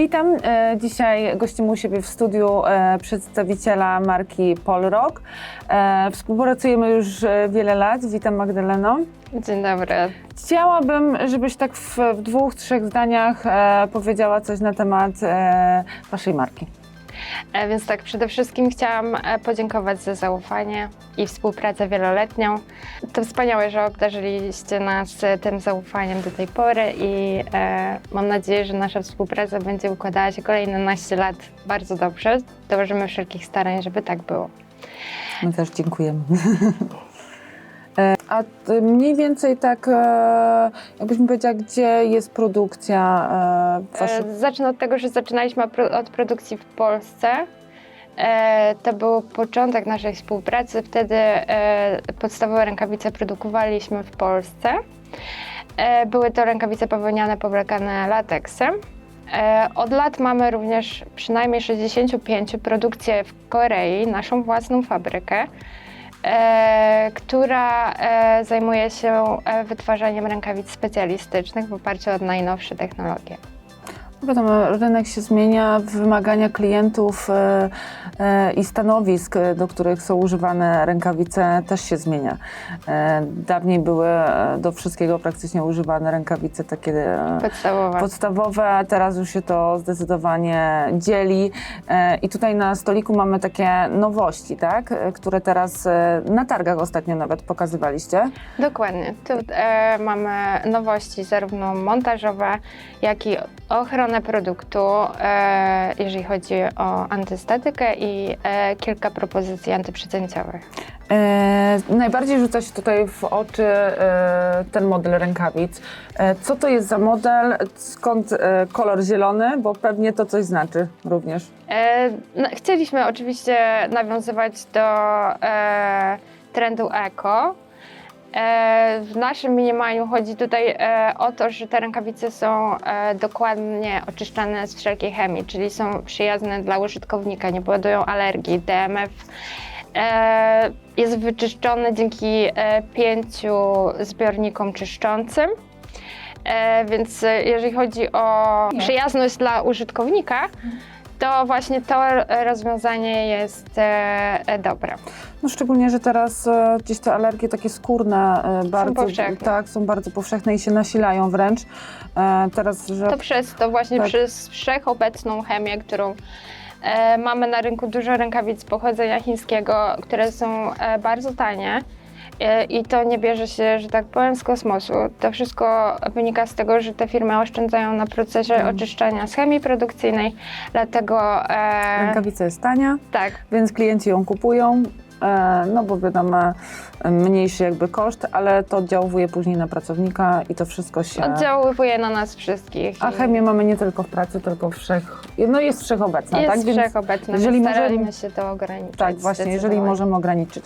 Witam. E, Dzisiaj gościmy u siebie w studiu e, przedstawiciela marki Polrock. E, Współpracujemy już wiele lat. Witam Magdaleno. Dzień dobry. Chciałabym, żebyś tak w, w dwóch, trzech zdaniach powiedziała coś na temat waszej marki. E, Więc tak, przede wszystkim chciałam e, podziękować za zaufanie i współpracę wieloletnią. To wspaniałe, że obdarzyliście nas e, tym zaufaniem do tej pory i mam nadzieję, że nasza współpraca będzie układała się kolejne naście lat bardzo dobrze. Dołożymy wszelkich starań, żeby tak było. My też dziękujemy. A t- mniej więcej tak, e, jakbyś mi powiedziała, gdzie jest produkcja e, waszych... E, Zacznę od tego, że zaczynaliśmy od produkcji w Polsce. E, To był początek naszej współpracy. Wtedy e, podstawowe rękawice produkowaliśmy w Polsce. E, Były to rękawice bawełniane powlekane lateksem. E, Od lat mamy również przynajmniej 65 produkcję w Korei, naszą własną fabrykę, która e, zajmuje się e, wytwarzaniem rękawic specjalistycznych w oparciu o najnowsze technologie. Wiadomo, rynek się zmienia, wymagania klientów e, e, i stanowisk, e, do których są używane rękawice, też się zmienia. Dawniej były do wszystkiego praktycznie używane rękawice takie podstawowe, a teraz już się to zdecydowanie dzieli. I tutaj na stoliku mamy takie nowości, tak? Które teraz na targach ostatnio nawet pokazywaliście. Dokładnie. Tu mamy nowości zarówno montażowe, jak i ochronę produktu, e, jeżeli chodzi o antystatykę i e, kilka propozycji antyprzecięciowych. E, najbardziej rzuca się tutaj w oczy e, ten model rękawic. E, co to jest za model? Skąd e, kolor zielony? Bo pewnie to coś znaczy również. E, no, chcieliśmy oczywiście nawiązywać do e, trendu eko. E, w naszym minimalium chodzi tutaj e, o to, że te rękawice są e, dokładnie oczyszczane z wszelkiej chemii, czyli są przyjazne dla użytkownika, nie powodują alergii. DMF jest wyczyszczony dzięki pięciu zbiornikom czyszczącym. Więc jeżeli chodzi o przyjazność dla użytkownika, to właśnie to rozwiązanie jest dobre. No szczególnie, że teraz e, gdzieś te alergie takie skórne e, bardzo, powszechne. tak, są bardzo powszechne i się nasilają wręcz. E, teraz, że To przez to właśnie Tak. przez wszechobecną chemię, którą e, mamy na rynku dużo rękawic pochodzenia chińskiego, które są e, bardzo tanie. E, I to nie bierze się, że tak powiem, z kosmosu. To wszystko wynika z tego, że te firmy oszczędzają na procesie Mhm. oczyszczania z chemii produkcyjnej, dlatego e, rękawica jest tania, tak, więc klienci ją kupują. E, No bo wiadomo, mniejszy jakby koszt, ale to oddziałuje później na pracownika i to wszystko się... oddziałuje na nas wszystkich. A chemię mamy nie tylko w pracy, tylko wszech... No jest wszechobecna, jest tak? Więc- wszechobecna, jeżeli możemy- się to ograniczyć. Tak, właśnie, jeżeli możemy ograniczyć.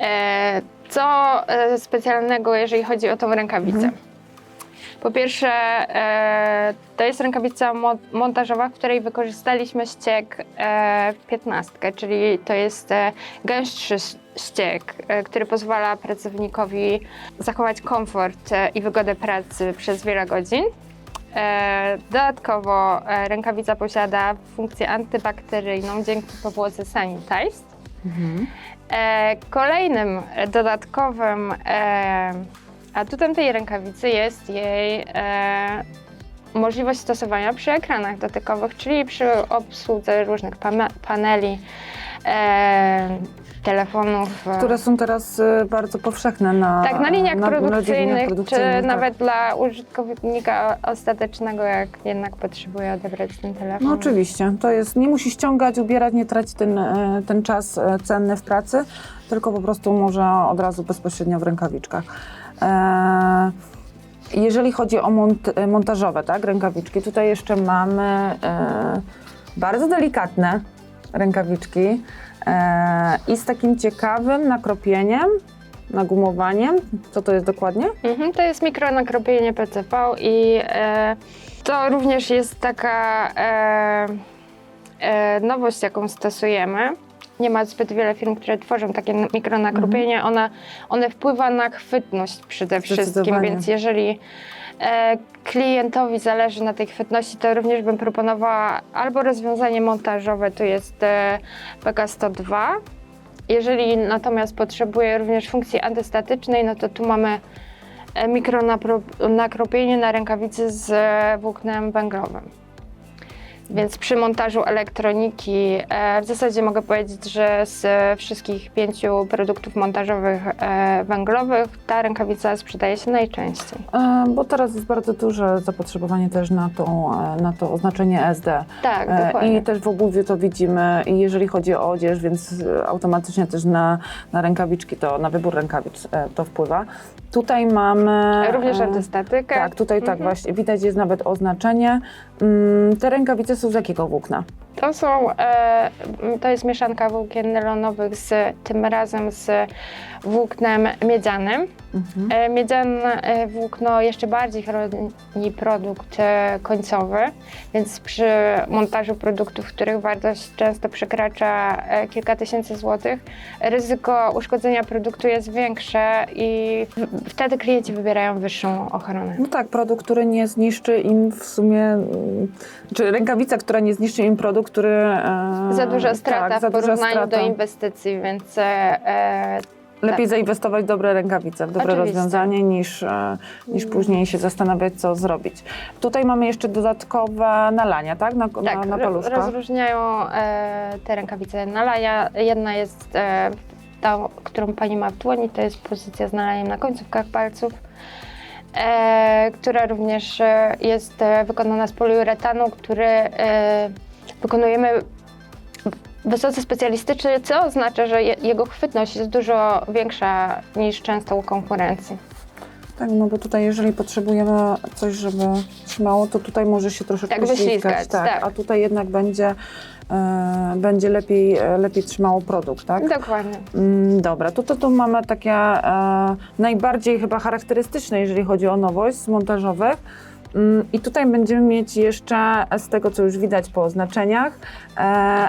E, Co e, specjalnego, jeżeli chodzi o tą rękawicę? Mhm. Po pierwsze, e, to jest rękawica mo- montażowa, w której wykorzystaliśmy ściek e, 15, czyli to jest e, gęstszy ściek, e, który pozwala pracownikowi zachować komfort e, i wygodę pracy przez wiele godzin. E, Dodatkowo e, rękawica posiada funkcję antybakteryjną dzięki powłoce Sanitize. E, kolejnym dodatkowym e, atutem tej rękawicy jest jej e, możliwość stosowania przy ekranach dotykowych, czyli przy obsłudze różnych paneli, e, telefonów. e, Które są teraz e, bardzo powszechne na tak, na liniach na- na produkcyjnych, liniach czy produkcyjnych, tak. nawet dla użytkownika ostatecznego, jak jednak potrzebuje odebrać ten telefon. No oczywiście, to jest, nie musi ściągać, ubierać, nie traci ten, e, ten czas cenny w pracy, tylko po prostu może od razu bezpośrednio w rękawiczkach. E, jeżeli chodzi o mont, montażowe tak, rękawiczki, tutaj jeszcze mamy e, bardzo delikatne rękawiczki e, i z takim ciekawym nakropieniem, nagumowaniem. Co to jest dokładnie? Mhm, to jest mikronakropienie PCV i e, to również jest taka e, e, nowość, jaką stosujemy. Nie ma zbyt wiele firm, które tworzą takie n- mikronakropienie. Ona, one wpływa na chwytność przede wszystkim, więc jeżeli e, klientowi zależy na tej chwytności, to również bym proponowała albo rozwiązanie montażowe, to jest e, PK102. Jeżeli natomiast potrzebuje również funkcji antystatycznej, no to tu mamy e, mikronakropienie na rękawicy z e, włóknem węglowym. Więc przy montażu elektroniki e, w zasadzie mogę powiedzieć, że z wszystkich pięciu produktów montażowych e, węglowych ta rękawica sprzedaje się najczęściej. E, Bo teraz jest bardzo duże zapotrzebowanie też na, tą, na to oznaczenie SD. Tak, dokładnie. I też w obuwiu to widzimy, i jeżeli chodzi o odzież, więc automatycznie też na, na rękawiczki, to na wybór rękawic to wpływa. Tutaj mamy... Również antystatykę. Tak, tutaj tak Mhm. właśnie, widać jest nawet oznaczenie. Mm, Te rękawice są z jakiego włókna? To są, e, to jest mieszanka włókien nylonowych z tym razem z włóknem miedzianym. Mhm. E, Miedziane e, włókno jeszcze bardziej chroni produkt e, końcowy, więc przy montażu produktów, których wartość często przekracza e, kilka tysięcy złotych, ryzyko uszkodzenia produktu jest większe i w- wtedy klienci wybierają wyższą ochronę. No tak, produkt, który nie zniszczy im w sumie, czy rękawica, która nie zniszczy im produkt, który... e, Za duża strata tak, za w duża porównaniu strata. do inwestycji, więc e, e, Lepiej zainwestować w dobre rękawice, w dobre Oczywiście. rozwiązanie, niż, niż później się zastanawiać, co zrobić. Tutaj mamy jeszcze dodatkowe nalania, tak? Na, Tak, na, na paluszkach. rozróżniają e, te rękawice nalaja. Jedna jest e, ta, którą pani ma w dłoni, to jest pozycja z nalaniem na końcówkach palców, e, która również jest wykonana z poliuretanu, który wykonujemy wysoce specjalistyczny, co oznacza, że je, jego chwytność jest dużo większa niż często u konkurencji. Tak, no bo tutaj jeżeli potrzebujemy coś, żeby trzymało, to tutaj może się troszeczkę Tak, ślizgać, wyślizgać, tak. A tutaj jednak będzie, e, będzie lepiej, lepiej trzymało produkt, tak? Dokładnie. Mm, Dobra, to, to tu mamy takie e, najbardziej chyba charakterystyczne, jeżeli chodzi o nowość z montażowych. Mm, I tutaj będziemy mieć jeszcze, z tego co już widać po oznaczeniach, e,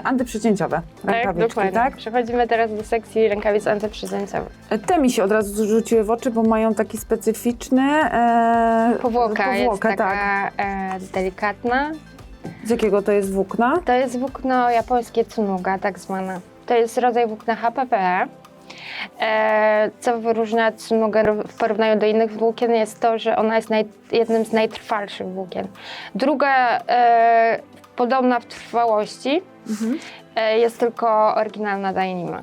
antyprzecięciowe Tak, rękawiczki, dokładnie. tak? Przechodzimy teraz do sekcji rękawic antyprzyzęcowych. Te mi się od razu rzuciły w oczy, bo mają taki specyficzny e, Powłoka, jest powłokę, taka tak. e, delikatna. Z jakiego to jest włókna? To jest włókno japońskie Tsunuga, tak zwane. To jest rodzaj włókna HPP. E, co wyróżnia Tsunugę w porównaniu do innych włókien jest to, że ona jest naj, jednym z najtrwalszych włókien. Druga, e, podobna w trwałości, e, jest tylko oryginalna Dainima.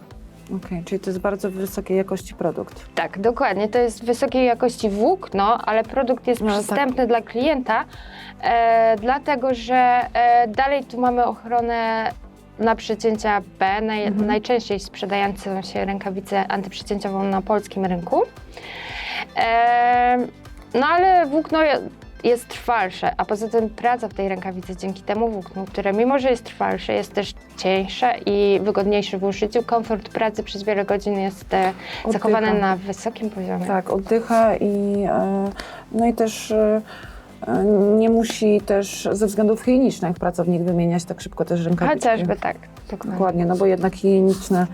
Okej, czyli to jest bardzo wysokiej jakości produkt. Tak, dokładnie. To jest wysokiej jakości włókno, ale produkt jest No, ale przystępny dla klienta, e, dlatego że e, dalej tu mamy ochronę na przecięcia B, naj, Mhm. najczęściej sprzedającą się rękawicę antyprzecięciową na polskim rynku. E, no ale włókno je- jest trwalsze, a poza tym praca w tej rękawicy dzięki temu włóknu, które mimo, że jest trwalsze, jest też cieńsze i wygodniejsze w użyciu. Komfort pracy przez wiele godzin jest e, zachowany Oddycha. na wysokim poziomie. Tak, oddycha i e, no i też e, nie musi też ze względów higienicznych pracownik wymieniać tak szybko też rękawiczki. Chociażby tak. Dokładnie. Dokładnie, no bo jednak higieniczne,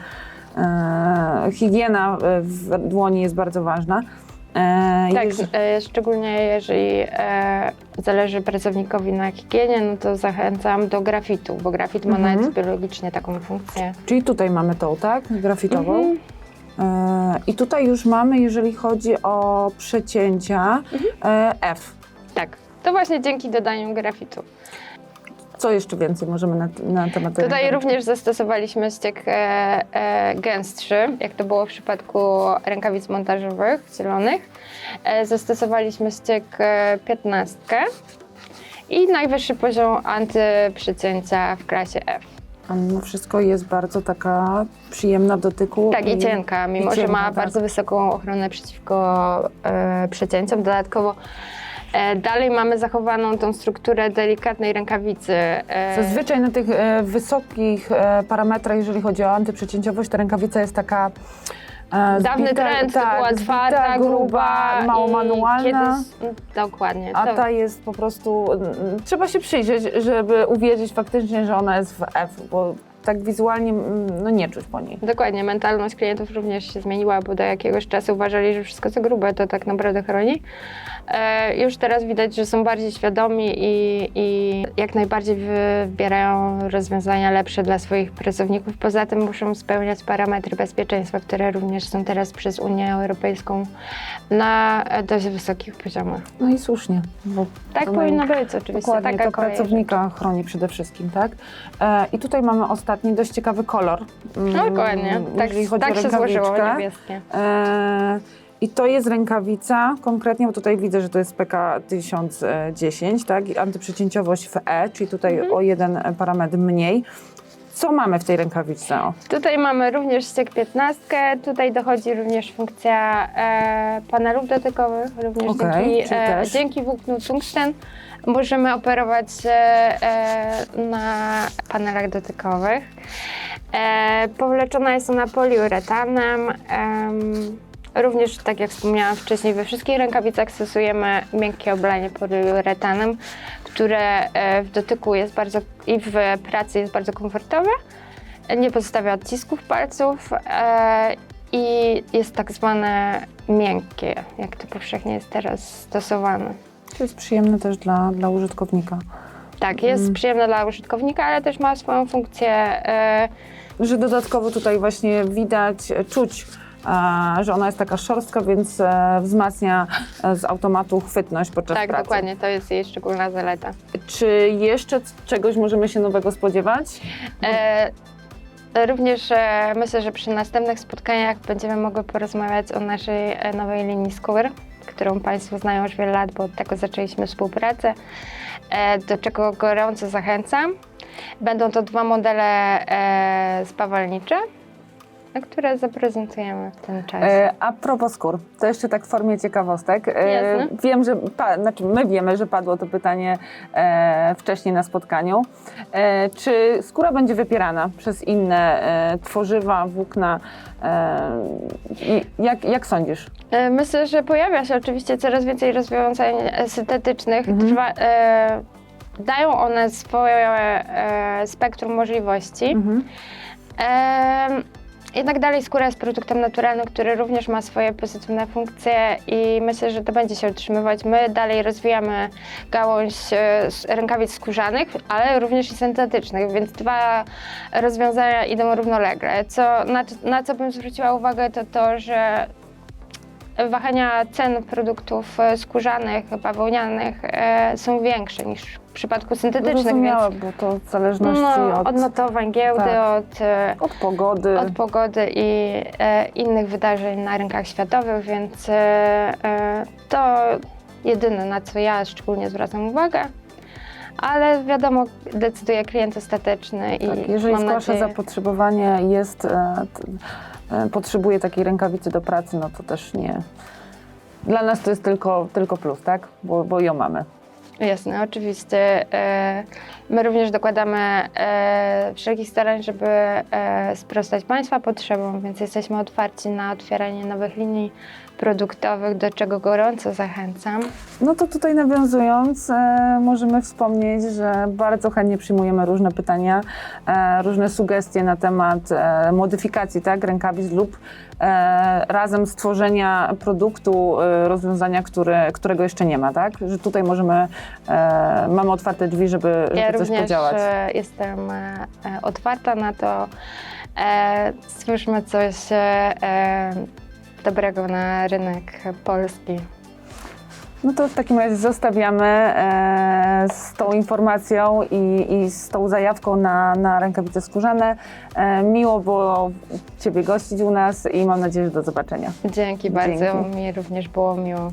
e, higiena w dłoni jest bardzo ważna. E, Tak, e, szczególnie jeżeli e, zależy pracownikowi na higienie, no to zachęcam do grafitu, bo grafit ma Mhm. nawet biologicznie taką funkcję. Czyli tutaj mamy tą, tak? Grafitową. Mhm. E, I tutaj już mamy, jeżeli chodzi o przecięcia, e, F. Tak, to właśnie dzięki dodaniu grafitu. Co jeszcze więcej możemy na, na temat tej Tutaj również zastosowaliśmy ściek e, e, gęstszy, jak to było w przypadku rękawic montażowych zielonych. E, zastosowaliśmy ściek e, 15 i najwyższy poziom antyprzecięcia w klasie F. A mimo wszystko jest bardzo taka przyjemna w dotyku. Tak, i cienka, mimo i cienka, że ma tak. bardzo wysoką ochronę przeciwko e, przecięciom. Dodatkowo dalej mamy zachowaną tą strukturę delikatnej rękawicy. E, Zazwyczaj na tych e, wysokich e, parametrach, jeżeli chodzi o antyprzecięciowość, ta rękawica jest taka e, Dawny zbita, trend tak, to była twarda, gruba, mało i manualna. Kiedyś, dokładnie. A to, ta jest po prostu, trzeba się przyjrzeć, żeby uwierzyć faktycznie, że ona jest w F, bo tak wizualnie mm, no, nie czuć po niej. Dokładnie, mentalność klientów również się zmieniła, bo do jakiegoś czasu uważali, że wszystko co grube to tak naprawdę chroni. E, już teraz widać, że są bardziej świadomi i, i jak najbardziej wybierają rozwiązania lepsze dla swoich pracowników. Poza tym muszą spełniać parametry bezpieczeństwa, które również są teraz przez Unię Europejską na e, dość wysokich poziomach. No i słusznie, bo Tak powinno być oczywiście. Dokładnie, taka to pracownika chroni przede wszystkim, tak? E, I tutaj mamy ostatni, dość ciekawy kolor. mm, No, dokładnie. Tak, tak się złożyło niebieskie. E, I to jest rękawica, konkretnie, bo tutaj widzę, że to jest PK 1010, tak? I antyprzecięciowość w E, czyli tutaj Mhm. o jeden parametr mniej. Co mamy w tej rękawiczce? O, Tutaj mamy również ściek 15, tutaj dochodzi również funkcja e, panelów dotykowych, również Okej, dzięki, też. dzięki włóknu tungsten możemy operować e, e, na panelach dotykowych. E, powleczona jest ona poliuretanem. em, Również, tak jak wspomniałam wcześniej, we wszystkich rękawicach stosujemy miękkie oblanie poliuretanem, które w dotyku jest bardzo i w pracy jest bardzo komfortowe nie pozostawia odcisków palców i jest tak zwane miękkie, jak to powszechnie jest teraz stosowane. To jest przyjemne też dla, dla użytkownika. Tak, jest Mm. przyjemne dla użytkownika, ale też ma swoją funkcję. E, Że dodatkowo tutaj właśnie widać, e, czuć, e, że ona jest taka szorstka, więc e, wzmacnia e, z automatu chwytność podczas tak, pracy. dokładnie, to jest jej szczególna zaleta. Czy jeszcze czegoś możemy się nowego spodziewać? E, Również myślę, że przy następnych spotkaniach będziemy mogły porozmawiać o naszej nowej linii Skór, którą Państwo znają już wiele lat, bo od tego zaczęliśmy współpracę, e, do czego gorąco zachęcam. Będą to dwa modele e, spawalnicze, które zaprezentujemy w tym czasie. E, a propos skór, to jeszcze tak w formie ciekawostek. E, wiem, że, pa, znaczy my wiemy, że padło to pytanie e, wcześniej na spotkaniu. E, czy skóra będzie wypierana przez inne e, tworzywa, włókna? E, jak, jak sądzisz? E, Myślę, że pojawia się oczywiście coraz więcej rozwiązań e, syntetycznych. Mhm. Trwa, e, dają one swoje e, spektrum możliwości. Mhm. Em, Jednak dalej skóra jest produktem naturalnym, który również ma swoje pozytywne funkcje i myślę, że to będzie się utrzymywać. My dalej rozwijamy gałąź e, rękawic skórzanych, ale również i syntetycznych, więc dwa rozwiązania idą równolegle. Co, na, na co bym zwróciła uwagę, to to, że wahania cen produktów e, skórzanych, bawełnianych e, są większe niż w przypadku syntetycznych, więc Zrozumiałe, bo to w zależności no, od, od notowań giełdy, tak. od, e, od pogody. od pogody i e, innych wydarzeń na rynkach światowych, więc e, to jedyne, na co ja szczególnie zwracam uwagę. Ale wiadomo, decyduje klient ostateczny i Tak, jeżeli mam zgłasza nadzieję, zapotrzebowanie, jest, e, e, potrzebuje takiej rękawicy do pracy, no to też nie. Dla nas to jest tylko, tylko plus, tak? Bo, bo ją mamy. Jasne, oczywiście. E, My również dokładamy e, wszelkich starań, żeby e, sprostać Państwa potrzebom, więc jesteśmy otwarci na otwieranie nowych linii produktowych, do czego gorąco zachęcam. No to tutaj nawiązując, e, możemy wspomnieć, że bardzo chętnie przyjmujemy różne pytania, e, różne sugestie na temat e, modyfikacji tak, rękawic lub e, razem stworzenia produktu, e, rozwiązania, które, którego jeszcze nie ma, tak? Że tutaj możemy, e, mamy otwarte drzwi, żeby, żeby Ja coś również podziałać. e, jestem e, otwarta na to. E, Stwórzmy coś e, dobrego na rynek polski. No to w takim razie zostawiamy e, z tą informacją i, i z tą zajawką na, na rękawice skórzane. E, miło było Ciebie gościć u nas i mam nadzieję, że do zobaczenia. Dzięki bardzo, Dzięki. mi również było miło.